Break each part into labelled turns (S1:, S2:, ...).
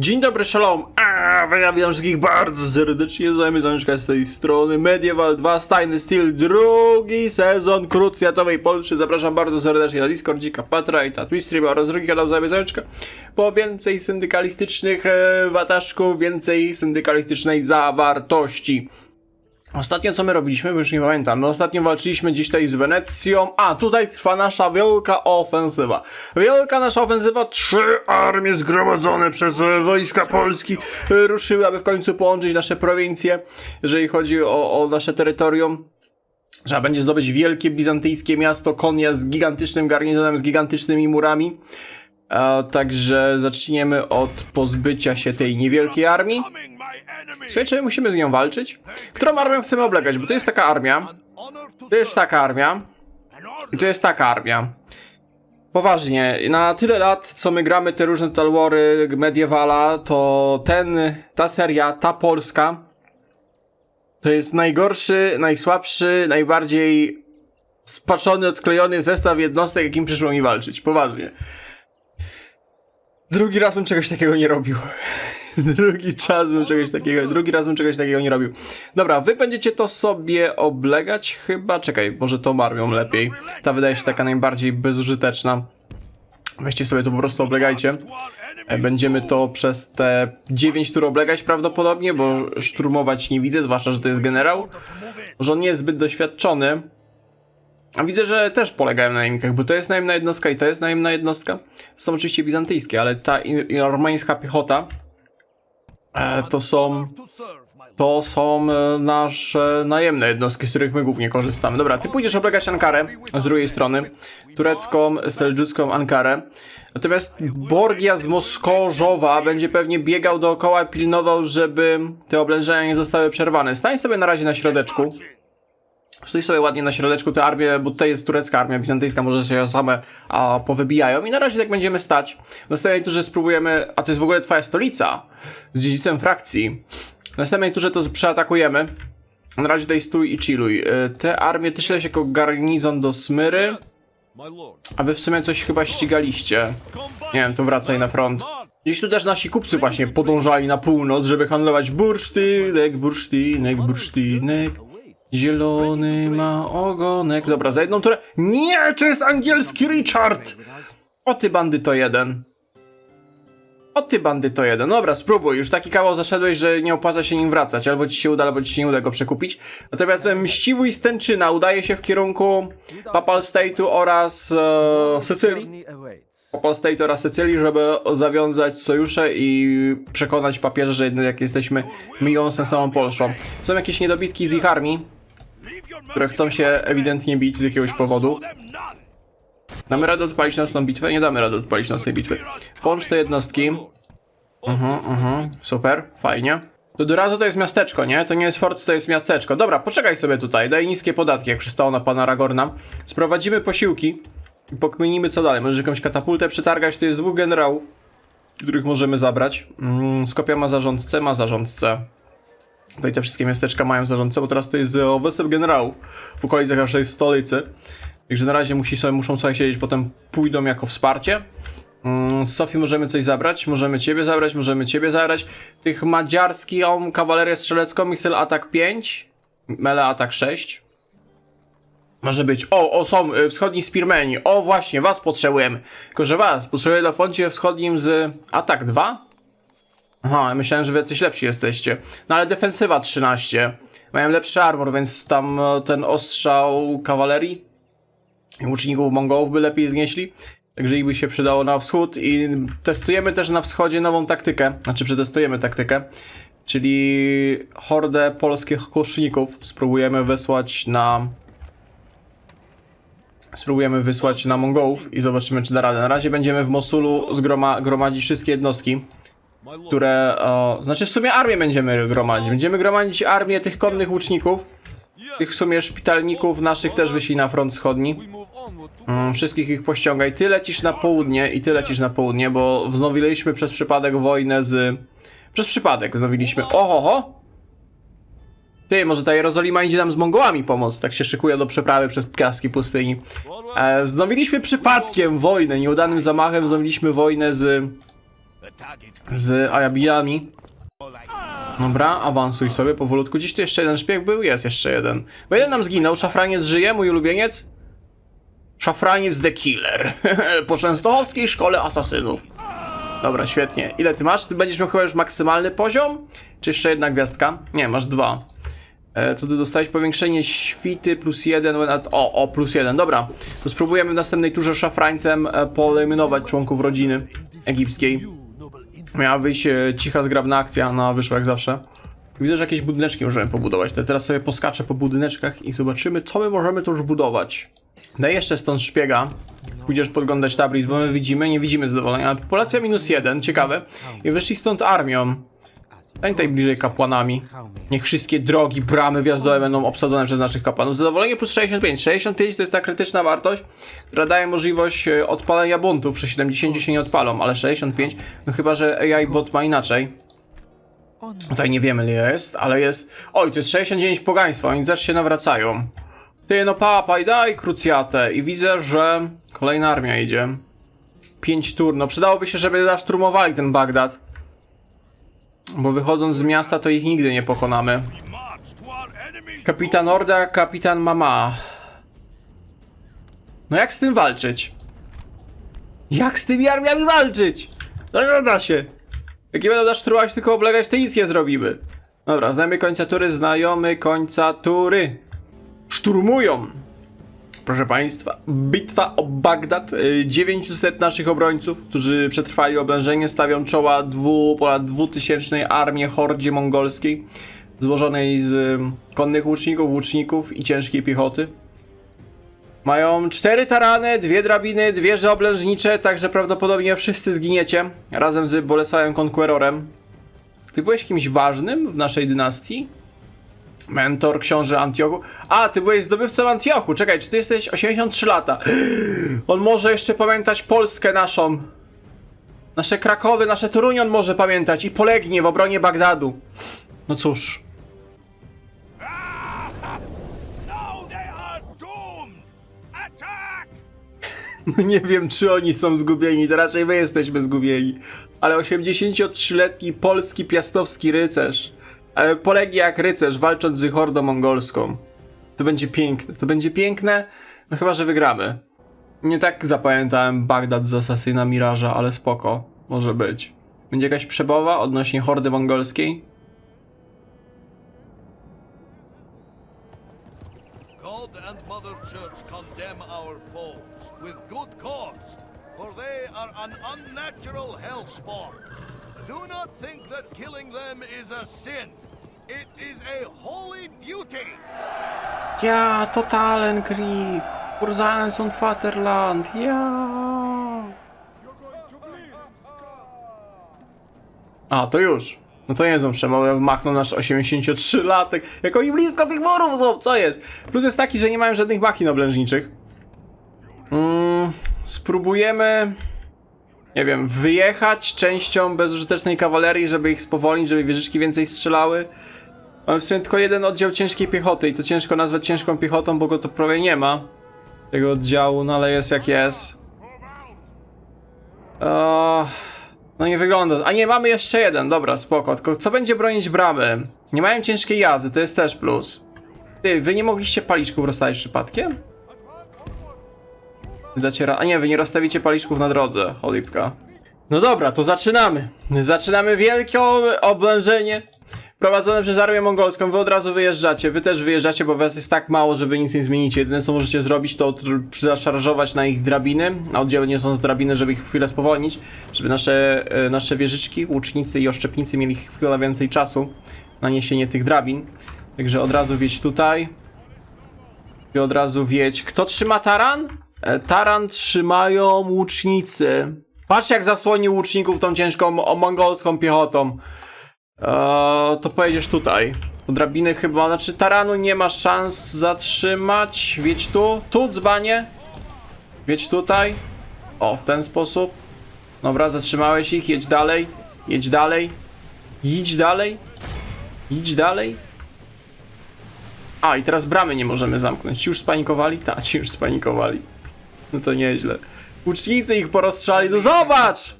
S1: Dzień dobry, shalom! A, witam wszystkich bardzo serdecznie, znajomych zamieszka z tej strony Medieval 2 Steiny Steel, drugi sezon krucjatowej Polszy. Zapraszam bardzo serdecznie na Discordzika, na Twistream oraz drugi kanał znajomych zamieszka. Po więcej syndykalistycznych e, wataszków, więcej syndykalistycznej zawartości. Ostatnio co my robiliśmy, bo już nie pamiętam. No ostatnio walczyliśmy gdzieś tutaj z Wenecją. A, tutaj trwa nasza wielka ofensywa. Wielka nasza ofensywa. Trzy armie zgromadzone przez e, wojska Polski e, ruszyły, aby w końcu połączyć nasze prowincje, jeżeli chodzi o, o nasze terytorium. Trzeba będzie zdobyć wielkie bizantyjskie miasto Konia z gigantycznym garnizonem, z gigantycznymi murami. E, także zaczniemy od pozbycia się tej niewielkiej armii. Słuchaj, czy my musimy z nią walczyć? Którą armią chcemy oblegać? Bo to jest taka armia. To jest taka armia. I to jest taka armia. Poważnie, na tyle lat, co my gramy te różne Total Wary, Medievala, to ten, ta seria, ta polska, to jest najgorszy, najsłabszy, najbardziej spaczony, odklejony zestaw jednostek, jakim przyszło mi walczyć. Poważnie. Drugi raz bym czegoś takiego nie robił. Drugi czas bym czegoś takiego, drugi raz bym czegoś takiego nie robił. Dobra, wy będziecie to sobie oblegać chyba, czekaj, może tą armią lepiej. Ta wydaje się taka najbardziej bezużyteczna. Weźcie sobie to po prostu oblegajcie. E, Będziemy to przez te 9 tur oblegać prawdopodobnie, bo szturmować nie widzę, zwłaszcza, że to jest generał. Że on nie jest zbyt doświadczony. A widzę, że też polegają na najemnikach, bo to jest najemna jednostka i to jest najemna jednostka. Są oczywiście bizantyjskie, ale ta i- i armeńska piechota to są to są e, nasze najemne jednostki, z których my głównie korzystamy. Dobra, ty pójdziesz oblegać Ankarę z drugiej strony, turecką, seldżucką Ankarę. Natomiast Borgia z Moskorzowa będzie pewnie biegał dookoła, pilnował, żeby te oblężenia nie zostały przerwane. Stań sobie na razie na środeczku. Stój sobie ładnie na środeczku te armie, bo tutaj jest turecka armia, bizantyjska, może się same a, powybijają. I na razie tak będziemy stać. W następnej turze spróbujemy, a to jest w ogóle twoja stolica, z dziedzicem frakcji. W następnej turze to przeatakujemy. Na razie tutaj stój i chilluj. Y, Te armie też się jako garnizon do Smyry, a wy w sumie coś chyba ścigaliście. Nie wiem, to wracaj na front. Gdzieś tu też nasi kupcy właśnie podążali na północ, żeby handlować bursztynek, bursztynek, bursztynek. Zielony ma ogonek. Dobra, za jedną turę. Nie, to jest angielski Richard! O ty bandyto jeden. O ty bandyto jeden. Dobra, spróbuj. Już taki kawał zaszedłeś, że nie opłaca się nim wracać. Albo ci się uda, albo ci się nie uda go przekupić. Natomiast e, mściwy Stęczyna udaje się w kierunku Papal State'u oraz e, Sycylii. Papal State oraz Sycylii, żeby zawiązać sojusze i przekonać papieże, że jednak jesteśmy miłą, sensowną Polską. Są jakieś niedobitki z ich armii, które chcą się ewidentnie bić z jakiegoś powodu. Damy radę odpalić nocną bitwę? Nie damy rady odpalić nocnej bitwy. Połącz te jednostki. Mhm, mhm, super, fajnie. To do razu to jest miasteczko, nie? To nie jest fort, to jest miasteczko. Dobra, poczekaj sobie tutaj, daj niskie podatki, jak przystało na pana Ragorna. Sprowadzimy posiłki i pokminimy co dalej. Może jakąś katapultę przetargać, to jest dwóch generałów, których możemy zabrać. Mm, Skopia ma zarządcę, ma zarządcę. Tutaj te wszystkie miasteczka mają zarządcę, bo teraz to jest e, wysep generałów w okolicach naszej stolicy. Także na razie musi sobie, muszą sobie siedzieć, potem pójdą jako wsparcie. Mm, Z Sofii możemy coś zabrać, możemy ciebie zabrać, możemy ciebie zabrać. Tych madziarską kawalerię strzelecką, misel atak 5, mele atak 6. Może być. O, o, są y, wschodni spearmeni. O, właśnie, was potrzebujemy. Tylko, że was. Potrzebuję na froncie wschodnim z atak 2? Aha, myślałem, że wy jacyś lepsi jesteście. No ale defensywa 13. Mają lepszy armor, więc tam e, ten ostrzał kawalerii łuczników Mongołów by lepiej znieśli. Także ich by się przydało na wschód i testujemy też na wschodzie nową taktykę. Znaczy przetestujemy taktykę. Czyli hordę polskich kuszników spróbujemy wysłać na spróbujemy wysłać na Mongołów i zobaczymy, czy da radę. Na razie będziemy w Mosulu zgroma gromadzić wszystkie jednostki, które... O, znaczy w sumie armię będziemy gromadzić. Będziemy gromadzić armię tych konnych łuczników. Tych w sumie szpitalników naszych też wyślij na front wschodni. Mm, wszystkich ich pościągaj. Ty lecisz na południe i ty lecisz na południe, bo wznowiliśmy przez przypadek wojnę z... Przez przypadek wznowiliśmy... Oho, Ty, może ta Jerozolima idzie nam z Mongołami pomóc, tak się szykuje do przeprawy przez piaski pustyni. E, wznowiliśmy przypadkiem wojnę, nieudanym zamachem wznowiliśmy wojnę z z Ayabiami. Dobra, awansuj sobie powolutku. Gdzieś tu jeszcze jeden szpieg był? Jest jeszcze jeden. Bo jeden nam zginął. Szafraniec żyje, mój ulubieniec? Szafraniec the Killer. po częstochowskiej szkole asasynów. Dobra, świetnie. Ile ty masz? Ty będziesz miał chyba już maksymalny poziom? Czy jeszcze jedna gwiazdka? Nie, masz dwa. E, co ty dostałeś? Powiększenie świty plus jeden. O, o, plus jeden. Dobra. To spróbujemy w następnej turze szafrańcem e, poeliminować członków rodziny egipskiej. Miała wyjść e, cicha, zgrabna akcja, no wyszła jak zawsze. Widzę, że jakieś budyneczki możemy pobudować. To teraz sobie poskaczę po budyneczkach i zobaczymy, co my możemy tu już budować. Daj jeszcze stąd szpiega. Pójdziesz podglądać tablic, bo my widzimy, nie widzimy zadowolenia. Populacja minus jeden, ciekawe. I wyszli stąd armią. Tutaj bliżej kapłanami. Niech wszystkie drogi, bramy wjazdowe będą obsadzone przez naszych kapłanów. Zadowolenie plus 65. 65 to jest ta krytyczna wartość, która daje możliwość e, odpalenia buntu. Przy 70 się nie odpalą, ale 65, no chyba, że AI bot ma inaczej. Tutaj nie wiemy ile jest, ale jest... Oj, to jest 69 pogaństwa, oni też się nawracają. Ty no papaj, daj krucjatę. I widzę, że kolejna armia idzie. 5 tur, no przydałoby się, żeby zaszturmowali ten Bagdad. Bo wychodząc z miasta, to ich nigdy nie pokonamy. Kapitan Orda, kapitan Mama. No jak z tym walczyć? Jak z tymi armiami walczyć? No da się. Jak nie będą nas szturmować, tylko oblegać, to nic nie zrobimy. Dobra, znamy końca tury, znajomy końca tury. Szturmują! Proszę Państwa, bitwa o Bagdad. Y, 900 naszych obrońców, którzy przetrwali oblężenie, stawią czoła dwu, ponad dwutysięcznej armii hordzie mongolskiej, złożonej z y, konnych łuczników, łuczników i ciężkiej piechoty. Mają cztery tarany, dwie drabiny, dwie oblężnicze, także prawdopodobnie wszyscy zginiecie razem z Bolesławem Conquerorem. Ty byłeś kimś ważnym w naszej dynastii? Mentor książę Antiochu. A, ty byłeś zdobywcą Antiochu. Czekaj, czy ty jesteś 83 lata? On może jeszcze pamiętać Polskę naszą. Nasze Krakowy, nasze Toruń on może pamiętać i polegnie w obronie Bagdadu. No cóż. No nie wiem, czy oni są zgubieni, to raczej my jesteśmy zgubieni. Ale 83-letni polski piastowski rycerz. E, Polegnie jak rycerz, walcząc z hordą mongolską. To będzie piękne, to będzie piękne. No chyba, że wygramy. Nie tak zapamiętałem Bagdad z Asasyna Miraża, ale spoko. Może być. Będzie jakaś przebawa odnośnie hordy mongolskiej?
S2: God and Mother Church condemn our foes with good cause, for they are an unnatural hellspawn. Do not think that killing them is a sin. It is a holy duty.
S1: Ja, totalen Krieg. Urzałem und Vaterland. Ja. A, to już. No to nie są przemowy, machnął nasz 83-latek. Jak oni blisko tych murów są, co jest? Plus jest taki, że nie mają żadnych machin oblężniczych. Mm, spróbujemy... Nie wiem, wyjechać częścią bezużytecznej kawalerii, żeby ich spowolnić, żeby wieżyczki więcej strzelały. Mamy w sumie tylko jeden oddział ciężkiej piechoty i to ciężko nazwać ciężką piechotą, bo go to prawie nie ma. Tego oddziału, no ale jest jak jest. O, no nie wygląda. A nie, mamy jeszcze jeden, dobra, spoko. Tylko co będzie bronić bramy? Nie mają ciężkiej jazdy, to jest też plus. Ty, wy nie mogliście paliczków rozstawić przypadkiem? Dacie A nie, wy nie rozstawicie paliczków na drodze, cholipka. No dobra, to zaczynamy. Zaczynamy wielkie oblężenie prowadzone przez armię mongolską. Wy od razu wyjeżdżacie, wy też wyjeżdżacie, bo was jest tak mało, że wy nic nie zmienicie. Jedyne co możecie zrobić to zaszarżować na ich drabiny, na oddziały nie są z drabiny, żeby ich chwilę spowolnić, żeby nasze, e, nasze wieżyczki, łucznicy i oszczepnicy mieli chwilę więcej czasu na niesienie tych drabin. Także od razu wjedź tutaj. I od razu wiedź. Kto trzyma taran? E, Taran trzymają łucznicy. Patrz jak zasłoni łuczników tą ciężką mongolską piechotą. Eee, to pojedziesz tutaj. Drabiny chyba, znaczy taranu nie ma szans zatrzymać. Wiedź tu. Tu dzbanie. Wiedź tutaj. O, w ten sposób. Dobra, zatrzymałeś ich, jedź dalej. Jedź dalej. Idź dalej. Idź dalej. A, i teraz bramy nie możemy zamknąć. Ci już spanikowali? Tak, ci już spanikowali. No to nieźle. Łucznicy ich porozstrzali, no zobacz!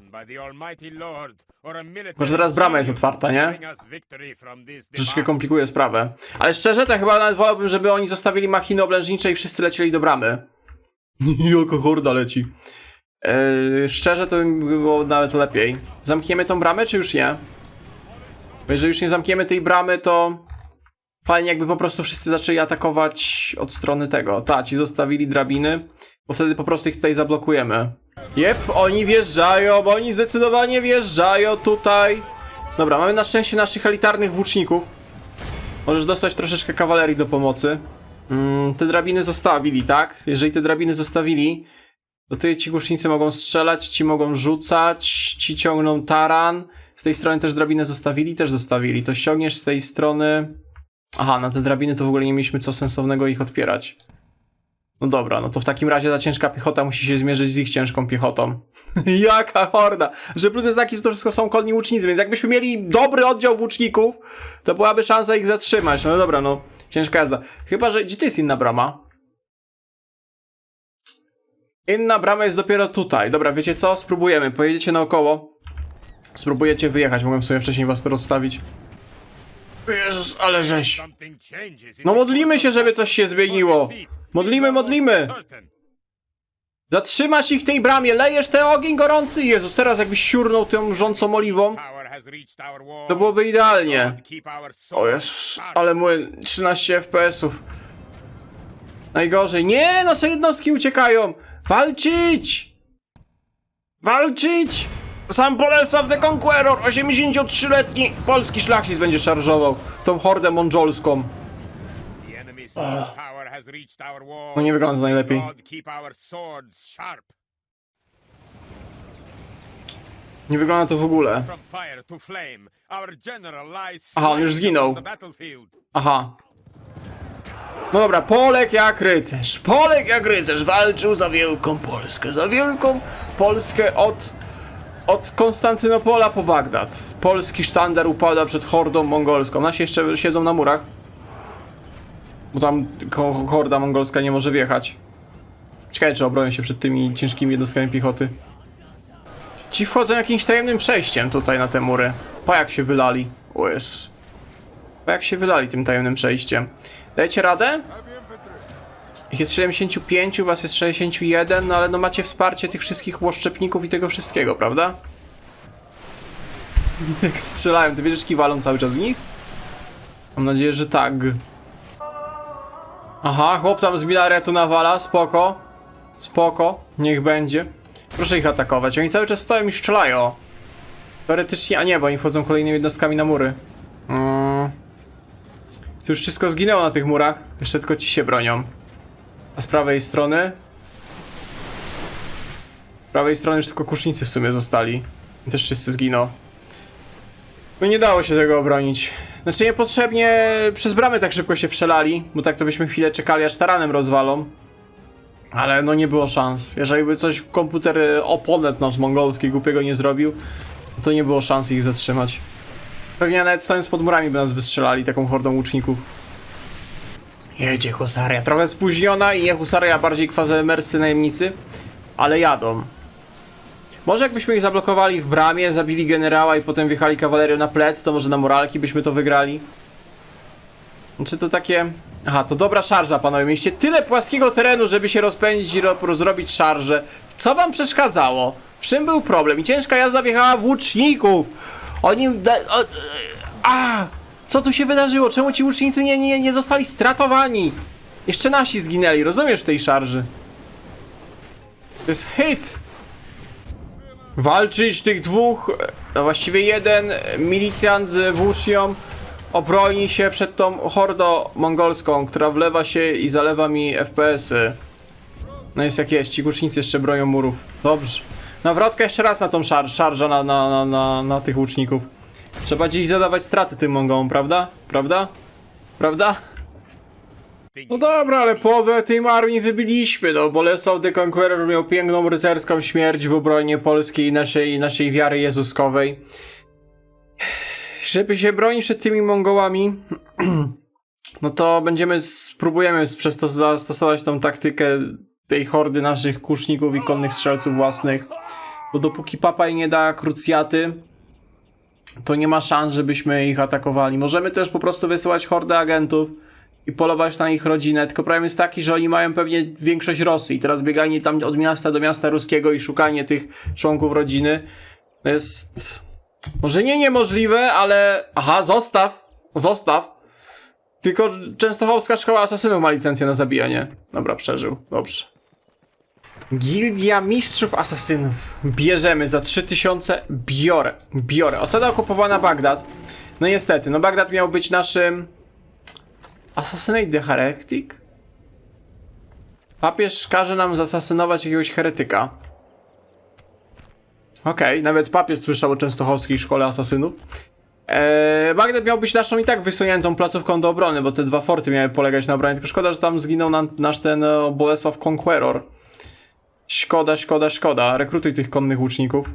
S1: Może teraz brama jest otwarta, nie? Troszeczkę komplikuje sprawę. Ale szczerze, to ja chyba nawet wolałbym, żeby oni zostawili machiny oblężnicze i wszyscy lecieli do bramy. Jaka horda leci. Eee, szczerze, to by było nawet lepiej. Zamkniemy tą bramę, czy już nie? Bo jeżeli już nie zamkniemy tej bramy, to fajnie jakby po prostu wszyscy zaczęli atakować od strony tego. Ta, ci zostawili drabiny, bo wtedy po prostu ich tutaj zablokujemy. Jep, oni wjeżdżają, bo oni zdecydowanie wjeżdżają tutaj. Dobra, mamy na szczęście naszych elitarnych włóczników. Możesz dostać troszeczkę kawalerii do pomocy. Mm, te drabiny zostawili, tak? Jeżeli te drabiny zostawili, to ty, ci łucznicy mogą strzelać, ci mogą rzucać, ci ciągną taran. Z tej strony też drabinę zostawili, też zostawili. To ściągniesz z tej strony... Aha, na te drabiny to w ogóle nie mieliśmy co sensownego ich odpierać. No dobra, no to w takim razie ta ciężka piechota musi się zmierzyć z ich ciężką piechotą. Jaka horda! Że plus znaki, to wszystko są konni łucznicy, więc jakbyśmy mieli dobry oddział włóczników, to byłaby szansa ich zatrzymać. No dobra, no. Ciężka jazda. Chyba, że... Gdzie to jest inna brama? Inna brama jest dopiero tutaj. Dobra, wiecie co? Spróbujemy. Pojedziecie naokoło. Spróbujecie wyjechać. Mogłem sobie wcześniej was tu rozstawić. Jezus, ale żeś. No modlimy się, żeby coś się zmieniło. Modlimy, modlimy. Zatrzymasz ich w tej bramie, lejesz ten ogień gorący. Jezus, teraz jakbyś siurnął tą rzącą oliwą, to byłoby idealnie. O Jezus, ale mój 13 FPS-ów. Najgorzej. Nie, nasze jednostki uciekają. Walczyć! Walczyć! Sam Bolesław the Conqueror, 83-letni polski szlachcic będzie szarżował tą hordę mongolską. No nie wygląda to najlepiej. Nie wygląda to w ogóle. Aha, on już zginął. Aha. No dobra, Polek jak rycerz. Polek jak rycerz walczył za wielką Polskę. Za wielką Polskę od, od Konstantynopola po Bagdad. Polski sztandar upada przed hordą mongolską. Nasi jeszcze siedzą na murach. Bo tam horda mongolska nie może wjechać. Ciekawe, czy obronią się przed tymi ciężkimi jednostkami piechoty. Ci wchodzą jakimś tajemnym przejściem tutaj na te mury. Po jak się wylali. O Jezus. Bo jak się wylali tym tajemnym przejściem. Dajecie radę? Ich jest 75, was jest 61, no ale no macie wsparcie tych wszystkich łoszczepników i tego wszystkiego, prawda? Jak strzelają, te wieżyczki walą cały czas w nich? Mam nadzieję, że tak. Aha, chłop tam z minaretu nawala, spoko. Spoko, niech będzie. Proszę ich atakować, oni cały czas stoją i strzelają. Teoretycznie, a nie, bo oni wchodzą kolejnymi jednostkami na mury. Mm. Już wszystko zginęło na tych murach. Jeszcze tylko ci się bronią. A z prawej strony? Z prawej strony już tylko kusznicy w sumie zostali. Też wszyscy zginą. No nie dało się tego obronić. Znaczy niepotrzebnie przez bramy tak szybko się przelali, bo tak to byśmy chwilę czekali aż taranem rozwalą. Ale no nie było szans. Jeżeli by coś komputer y, oponent nasz mongolski głupiego nie zrobił, to nie było szans ich zatrzymać. Pewnie nawet stojąc pod murami by nas wystrzelali taką hordą łuczników. Jedzie husaria, trochę spóźniona i nie husaria, bardziej kwazemerscy najemnicy, ale jadą. Może jakbyśmy ich zablokowali w bramie, zabili generała i potem wjechali kawalerią na plec, to może na moralki byśmy to wygrali. Czy to takie... Aha, to dobra szarża, panowie. Mieliście tyle płaskiego terenu, żeby się rozpędzić i ro zrobić szarżę. Co wam przeszkadzało? W czym był problem? I ciężka jazda wjechała w łuczników. Oni... Da o, a! Co tu się wydarzyło? Czemu ci łucznicy nie, nie, nie zostali stratowani? Jeszcze nasi zginęli, rozumiesz w tej szarży? To jest hit! Walczyć tych dwóch, a właściwie jeden milicjant z włócznią obroni się przed tą hordą mongolską, która wlewa się i zalewa mi FPS-y. No jest jak jest, ci łucznicy jeszcze bronią murów. Dobrze. Nawrotka jeszcze raz na tą szar szarża na, na, na, na, na tych łuczników. Trzeba dziś zadawać straty tym Mongołom, prawda? Prawda? Prawda? No dobra, ale połowę tej armii wybiliśmy, no. Bolesław the Conqueror miał piękną rycerską śmierć w obronie Polski i naszej, naszej wiary jezuskowej. Żeby się bronić przed tymi Mongołami, no to będziemy, spróbujemy przez to zastosować tą taktykę tej hordy naszych kuszników i konnych strzelców własnych. Bo dopóki papa jej nie da krucjaty, to nie ma szans, żebyśmy ich atakowali. Możemy też po prostu wysyłać hordę agentów i polować na ich rodzinę, tylko problem jest taki, że oni mają pewnie większość Rosji i teraz bieganie tam od miasta do miasta ruskiego i szukanie tych członków rodziny jest może nie niemożliwe, ale aha, zostaw, zostaw. Tylko Częstochowska Szkoła Asasynów ma licencję na zabijanie. Dobra, przeżył, dobrze. Gildia Mistrzów Asasynów. Bierzemy za 3000. Biorę. Biorę. Osada okupowana Bagdad. No niestety, no Bagdad miał być naszym... Assassinate the Heretic? Papież każe nam zasasynować jakiegoś heretyka. Okej, nawet papież słyszał o częstochowskiej szkole asasynów. Eee, Bagdad miał być naszą i tak wysuniętą placówką do obrony, bo te dwa forty miały polegać na obronie. Tylko szkoda, że tam zginął nasz ten e, Bolesław Conqueror. Szkoda, szkoda, szkoda. Rekrutuj tych konnych łuczników.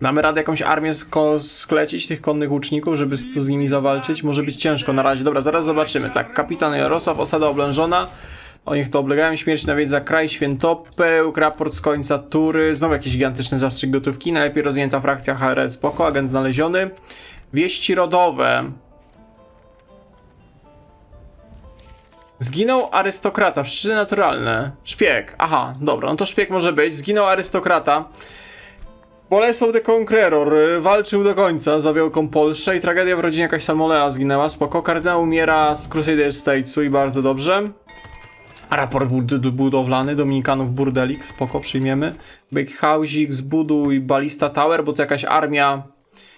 S1: Damy radę jakąś armię sklecić tych konnych łuczników, żeby z, z nimi zawalczyć? Może być ciężko na razie. Dobra, zaraz zobaczymy. Tak, kapitan Jarosław, osada oblężona. O nich to oblegają. Śmierć nawiedza kraj, świętopełk, raport z końca tury. Znowu jakiś gigantyczny zastrzyk gotówki. Najlepiej rozwinięta frakcja HRS. Spoko, agent znaleziony. Wieści rodowe. Zginął arystokrata, szczyty naturalne. Szpieg, aha, dobra, no to szpieg może być. Zginął arystokrata. Bolesław the Conqueror walczył do końca za Wielką Polskę i tragedia w rodzinie jakaś Salmonella zginęła, spoko. Kardynał umiera z Crusader Statesu i bardzo dobrze. Raport bud- budowlany Dominikanów Burdelik, spoko, przyjmiemy. Big House'ik, zbuduj Balista Tower, bo to jakaś armia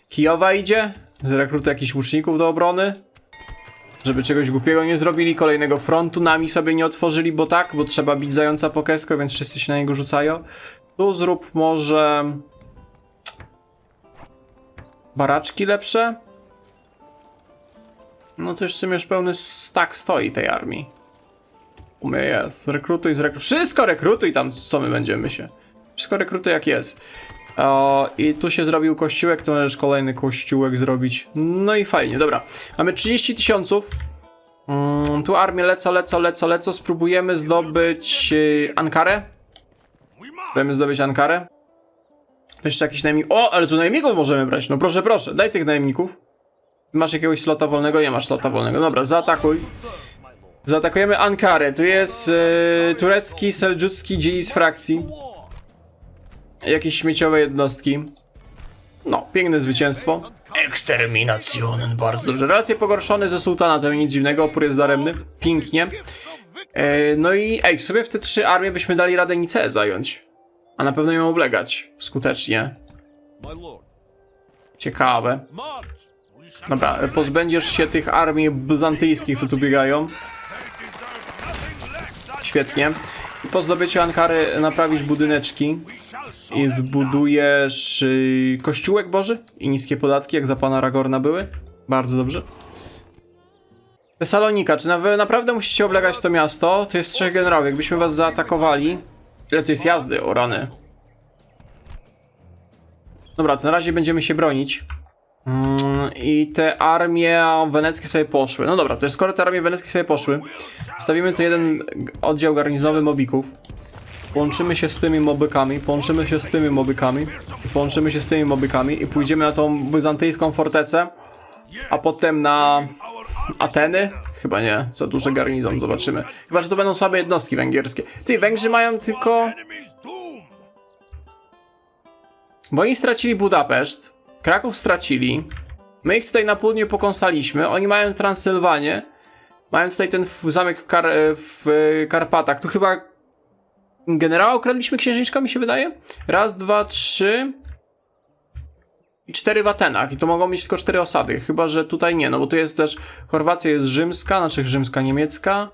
S1: Kijowa idzie. Zrekrutuj jakichś łuczników do obrony. Żeby czegoś głupiego nie zrobili, kolejnego frontu nami sobie nie otworzyli, bo tak, bo trzeba bić zająca po kesko, więc wszyscy się na niego rzucają. Tu zrób może... Baraczki lepsze? No to sumie już pełny stak stoi tej armii. U mnie jest. Rekrutuj, zrekrutuj. Wszystko rekrutuj tam, co my będziemy się. Wszystko rekrutuj jak jest. O, I tu się zrobił kościółek, tu należy kolejny kościółek zrobić. No i fajnie, dobra. Mamy 30 tysiąców. Mm, tu armię leco, leco, leco, leco. Spróbujemy zdobyć yy, Ankarę. Spróbujemy zdobyć Ankarę. To jeszcze jakiś najemnik. O, ale tu najemników możemy brać. No proszę, proszę, daj tych najemników. Masz jakiegoś slota wolnego? Nie masz slota wolnego. Dobra, zaatakuj. Zaatakujemy Ankarę. Tu jest yy, turecki, seldżucki dzieli z frakcji. Jakieś śmieciowe jednostki. No, piękne zwycięstwo. Eksterminacjonen, bardzo dobrze. Relacje pogorszone ze sułtanatem, nic dziwnego, opór jest daremny. Pięknie. E, no i ej, w sobie w te trzy armie byśmy dali radę Nicea zająć. A na pewno ją oblegać. Skutecznie. Ciekawe. Dobra, pozbędziesz się tych armii bizantyjskich, co tu biegają. Świetnie. Po zdobyciu Ankary naprawisz budyneczki i zbudujesz yy, kościółek Boży i niskie podatki, jak za pana Ragorna były. Bardzo dobrze. Tesalonika, czy na, naprawdę musicie oblegać to miasto? To jest trzech generałów. Jakbyśmy was zaatakowali... Ile to jest jazdy, o rany. Dobra, to na razie będziemy się bronić. Mm, I te armie weneckie sobie poszły. No dobra, to jest skoro te armie weneckie sobie poszły, stawimy tu jeden oddział garnizonowy mobików. Połączymy się z tymi mobykami, połączymy się z tymi mobykami, połączymy się z tymi mobykami i pójdziemy na tą byzantyjską fortecę, a potem na Ateny? Chyba nie, za duży garnizon, zobaczymy. Chyba, że to będą słabe jednostki węgierskie. Ty, Węgrzy mają tylko... Bo oni stracili Budapeszt, Kraków stracili, my ich tutaj na południu pokąsaliśmy, oni mają Transylwanię, mają tutaj ten zamek w, Kar w e, Karpatach, tu chyba generała ukradliśmy księżniczka, mi się wydaje? Raz, dwa, trzy. I cztery w Atenach. I to mogą mieć tylko cztery osady, chyba, że tutaj nie, no bo tu jest też, Chorwacja jest rzymska, znaczy rzymska niemiecka,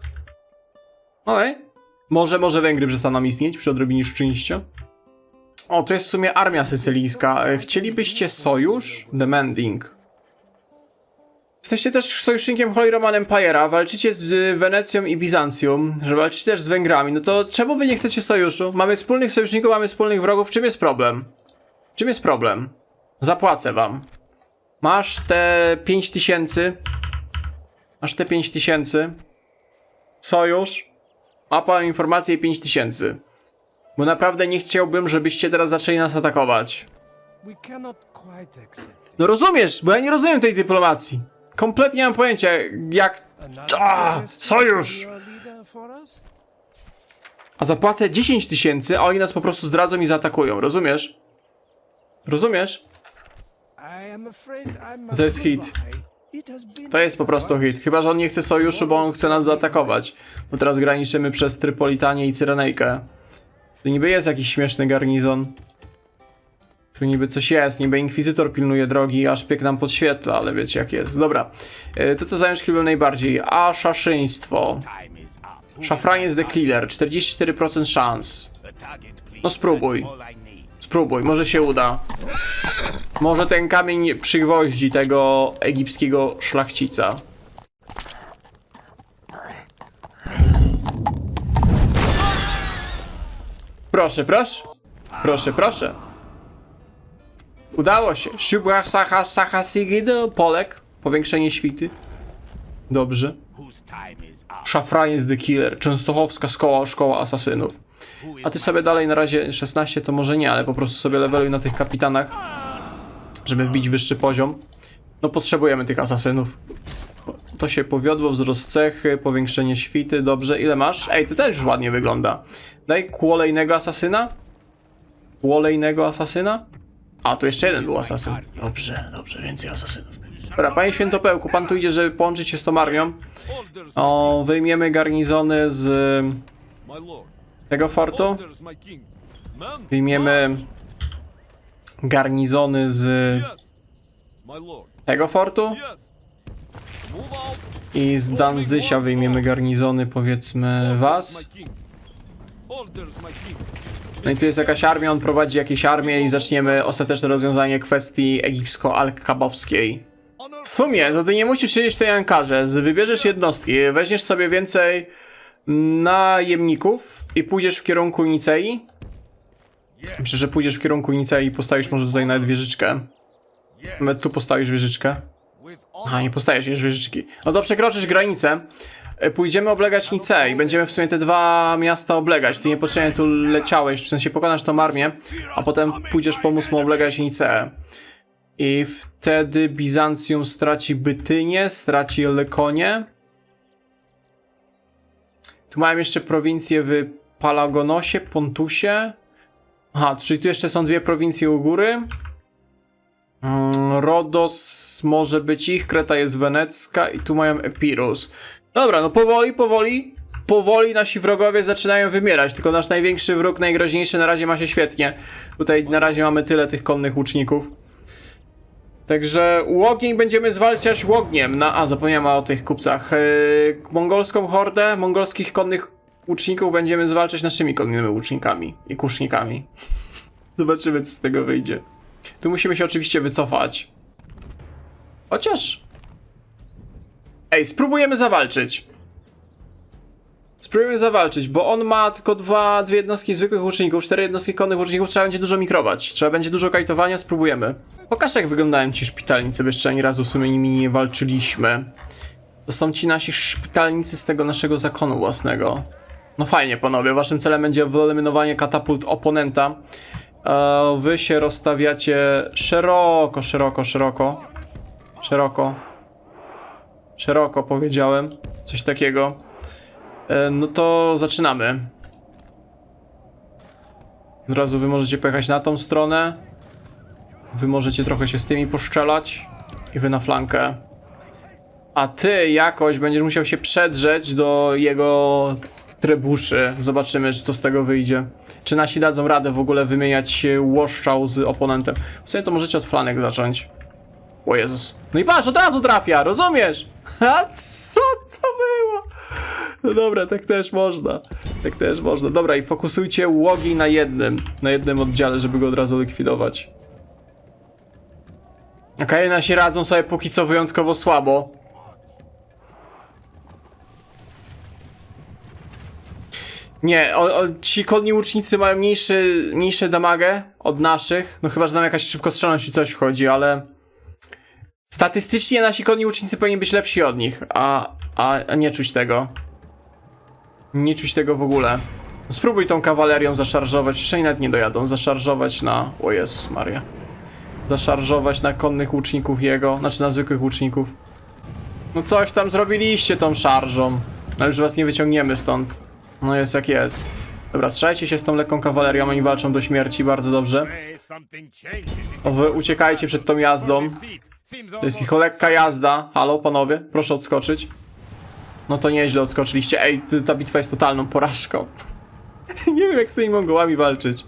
S1: okej, może, może Węgry przestaną istnieć przy odrobinie szczęścia. O, to jest w sumie armia sycylijska. E, Chcielibyście sojusz? Demanding. Jesteście też sojusznikiem Holy Roman Empire'a, walczycie z Wenecją i Bizancjum, że walczycie też z Węgrami, no to czemu wy nie chcecie sojuszu? Mamy wspólnych sojuszników, mamy wspólnych wrogów, czym jest problem? Czym jest problem? Zapłacę wam. Masz te 5000. Masz te 5000. Sojusz. Mapa informacje 5000. Bo naprawdę nie chciałbym, żebyście teraz zaczęli nas atakować. No rozumiesz, bo ja nie rozumiem tej dyplomacji. Kompletnie nie mam pojęcia, jak...
S3: Suggestion
S1: sojusz! A zapłacę 10 tysięcy, a oni nas po prostu zdradzą i zaatakują, rozumiesz? Rozumiesz? To jest hit. To jest po prostu hit. Chyba, że on nie chce sojuszu, bo on chce nas zaatakować. Bo teraz graniczymy przez Trypolitanię i Cyrenejkę. To niby jest jakiś śmieszny garnizon. Tu niby coś jest, niby inkwizytor pilnuje drogi, a szpieg nam podświetla, ale wiecie jak jest. Dobra, E, to co zająć najbardziej, a szaszyństwo.
S4: Up.
S1: Szafraniec the Killer, 44% szans. No spróbuj. Spróbuj, może się uda. Może ten kamień przygwoździ tego egipskiego szlachcica. Proszę, proszę. Proszę, proszę. Udało się. Shubha Saha Saha Sigido Polek. Powiększenie świty. Dobrze.
S4: Time is
S1: the Killer. Częstochowska szkoła, szkoła asasynów. A ty sobie dalej na razie 16 to może nie, ale po prostu sobie leveluj na tych kapitanach, żeby wbić wyższy poziom. No potrzebujemy tych asasynów. To się powiodło, wzrost cechy, powiększenie świty, dobrze. Ile masz? Ej, to też już ładnie wygląda. Daj kolejnego asasyna. Kolejnego asasyna. A, tu jeszcze jeden był asasyn. Dobrze, dobrze, więcej asasynów. Dobra, panie Świętopełku, pan tu idzie, żeby połączyć się z tą armią. O, wyjmiemy garnizony z tego fortu. Wyjmiemy garnizony z tego fortu. I z Danzysia wyjmiemy garnizony, powiedzmy,
S5: My
S1: was. No i tu jest jakaś armia, on prowadzi jakieś armię i zaczniemy ostateczne rozwiązanie kwestii egipsko-alkabowskiej. W sumie, to ty nie musisz siedzieć w tej ankarze, wybierzesz jednostki, weźmiesz sobie więcej najemników i pójdziesz w kierunku Nicei. Myślę, że pójdziesz w kierunku Nicei i postawisz może tutaj nawet wieżyczkę. Tu postawisz wieżyczkę. A, nie postajesz już wieżyczki. No to przekroczysz granicę. e, Pójdziemy oblegać Nicea i będziemy w sumie te dwa miasta oblegać. Ty niepotrzebnie tu leciałeś, w sensie pokonasz tą armię, a potem pójdziesz pomóc mu oblegać Niceę. I wtedy Bizancjum straci Bytynię, straci Lekonię. Tu mają jeszcze prowincje w Palagonosie, Pontusie. Aha, czyli tu jeszcze są dwie prowincje u góry. Mm, Rodos może być ich, Kreta jest wenecka i tu mają Epirus. Dobra, no powoli, powoli, powoli nasi wrogowie zaczynają wymierać, tylko nasz największy wróg, najgroźniejszy na razie ma się świetnie. Tutaj na razie mamy tyle tych konnych łuczników. Także łogień będziemy zwalczać łogniem. Na, a, zapomniałem o tych kupcach. Yy, mongolską hordę, mongolskich konnych łuczników będziemy zwalczać naszymi konnymi łucznikami i kusznikami. Zobaczymy, co z tego wyjdzie. Tu musimy się oczywiście wycofać. Chociaż. Ej, spróbujemy zawalczyć. Spróbujemy zawalczyć, bo on ma tylko dwa, dwie jednostki zwykłych łuczników, cztery jednostki konnych łuczników, trzeba będzie dużo mikrować. Trzeba będzie dużo kajtowania, spróbujemy. Pokaż jak wyglądają ci szpitalnicy, bo jeszcze ani razu w sumie nimi nie walczyliśmy. To są ci nasi szpitalnicy z tego naszego zakonu własnego. No fajnie panowie, waszym celem będzie wyeliminowanie katapult oponenta. E, Wy się rozstawiacie szeroko, szeroko, szeroko. Szeroko. Szeroko powiedziałem. Coś takiego. E, No to zaczynamy. Od razu wy możecie pojechać na tą stronę. Wy możecie trochę się z tymi poszczelać. I wy na flankę. A ty jakoś będziesz musiał się przedrzeć do jego trybuszy. Zobaczymy, czy co z tego wyjdzie. Czy nasi dadzą radę w ogóle wymieniać łoszczał z oponentem. W sumie to możecie od flanek zacząć. O Jezus. No i patrz, od razu trafia, rozumiesz? A co to było? No dobra, tak też można. Tak też można. Dobra, i fokusujcie łogi na jednym. Na jednym oddziale, żeby go od razu likwidować. Okej, nasi radzą sobie póki co wyjątkowo słabo. Nie, o, o, ci konni łucznicy mają mniejszy, mniejsze damagę od naszych. No chyba, że nam jakaś szybkostrzelność czy coś wchodzi, ale... Statystycznie nasi konni łucznicy powinni być lepsi od nich, a, a, a nie czuć tego. Nie czuć tego w ogóle. Spróbuj tą kawalerią zaszarżować, jeszcze nawet nie dojadą, zaszarżować na... O Jezus Maria. Zaszarżować na konnych łuczników jego, znaczy na zwykłych łuczników. No coś tam zrobiliście tą szarżą. Ale już was nie wyciągniemy stąd. No jest jak jest. Dobra, strzelajcie się z tą lekką kawalerią, oni walczą do śmierci, bardzo dobrze. O, wy uciekajcie przed tą jazdą. To jest ich lekka jazda. Halo, panowie, proszę odskoczyć. No to nieźle odskoczyliście. Ej, ta bitwa jest totalną porażką. nie wiem jak z tymi Mongołami walczyć.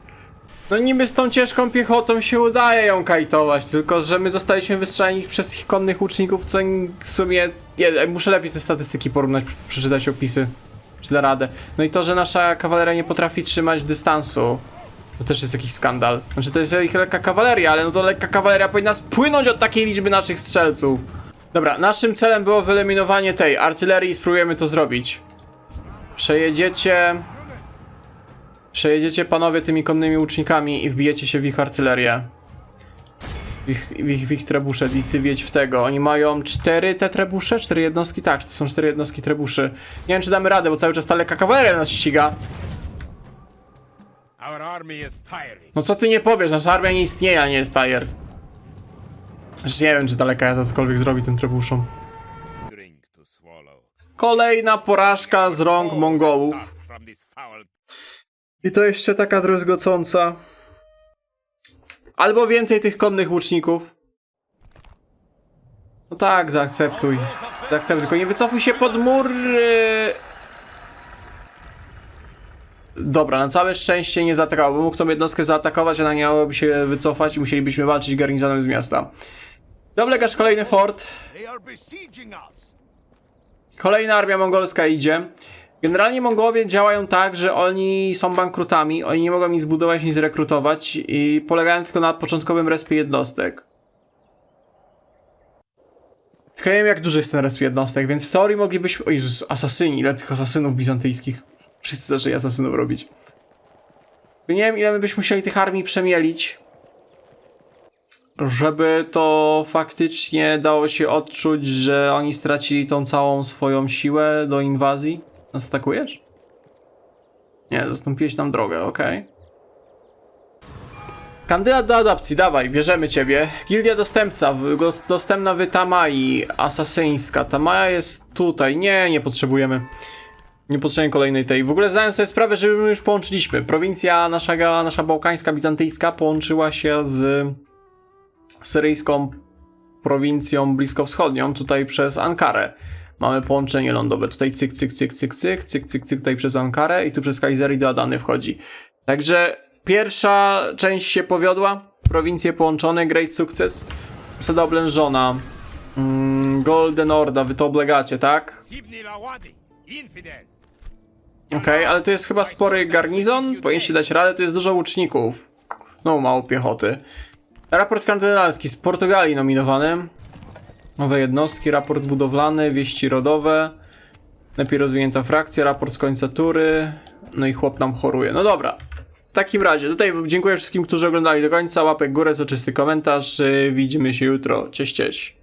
S1: No niby z tą ciężką piechotą się udaje ją kajtować, tylko że my zostaliśmy wystrzeleni przez ich konnych łuczników, co w sumie... Nie, muszę lepiej te statystyki porównać, przeczytać opisy. Da radę. No i to, że nasza kawaleria nie potrafi trzymać dystansu. To też jest jakiś skandal. Znaczy to jest ich lekka kawaleria, ale no to lekka kawaleria powinna spłynąć od takiej liczby naszych strzelców. Dobra, naszym celem było wyeliminowanie tej artylerii i spróbujemy to zrobić. Przejedziecie... Przejedziecie panowie tymi konnymi łucznikami i wbijecie się w ich artylerię. Ich, w ich, w ich trebusze i ty wiedź w tego. Oni mają cztery te trebusze? Cztery jednostki? Tak, to są cztery jednostki trebuszy. Nie wiem czy damy radę, bo cały czas ta lekka kawaleria nas ściga. No co ty nie powiesz, nasza armia nie istnieje, a nie jest tired. Aż nie wiem, czy daleka jazda cokolwiek zrobi tym trebuszom. Kolejna porażka z rąk Mongołów. I to jeszcze taka druzgocąca. Albo więcej tych konnych łuczników. No tak, zaakceptuj. Zaakceptuj, tylko nie wycofuj się pod mur. yy. Dobra, na całe szczęście nie zaatakował, bo mógł tą jednostkę zaatakować, ona nie mogłaby się wycofać i musielibyśmy walczyć garnizonem z miasta. Doblegasz kolejny fort. Kolejna armia mongolska idzie. Generalnie Mongołowie działają tak, że oni są bankrutami, oni nie mogą nic zbudować, nic zrekrutować i polegają tylko na początkowym respie jednostek. Tylko nie wiem jak duży jest ten resp jednostek, więc w teorii moglibyśmy... O Jezus, asasyni, ile tych asasynów bizantyjskich. Wszyscy zaczęli asasynów robić. Nie wiem ile my byśmy musieli tych armii przemielić, żeby to faktycznie dało się odczuć, że oni stracili tą całą swoją siłę do inwazji. Nas atakujesz? Nie, zastąpiłeś nam drogę, okej. Kandydat do adopcji, dawaj, bierzemy ciebie. Gildia dostępca, dostępna w Tamai, asasyńska. Tamaja jest tutaj. Nie, nie potrzebujemy. Nie potrzebujemy kolejnej tej. W ogóle zdałem sobie sprawę, że my już połączyliśmy. Prowincja nasza, nasza bałkańska, bizantyjska połączyła się z syryjską prowincją bliskowschodnią, tutaj przez Ankarę mamy połączenie lądowe. Tutaj cyk, cyk, cyk, cyk, cyk, cyk, cyk, cyk tutaj przez Ankarę i tu przez Kayseri do Adany wchodzi. Także pierwsza część się powiodła. Prowincje połączone, great sukces. Sada oblężona. Mm, Golden Orda, wy to oblegacie, tak? Okej, okay, ale to jest chyba spory garnizon, powinniście dać radę, to jest dużo łuczników. No, mało piechoty. Raport kardynalski z Portugalii nominowany. Nowe jednostki, raport budowlany, wieści rodowe. Lepiej rozwinięta frakcja, raport z końca tury. No i chłop nam choruje. No dobra. W takim razie, tutaj dziękuję wszystkim, którzy oglądali do końca. Łapek górę, co czysty komentarz. Yy, Widzimy się jutro. Cześć, cześć.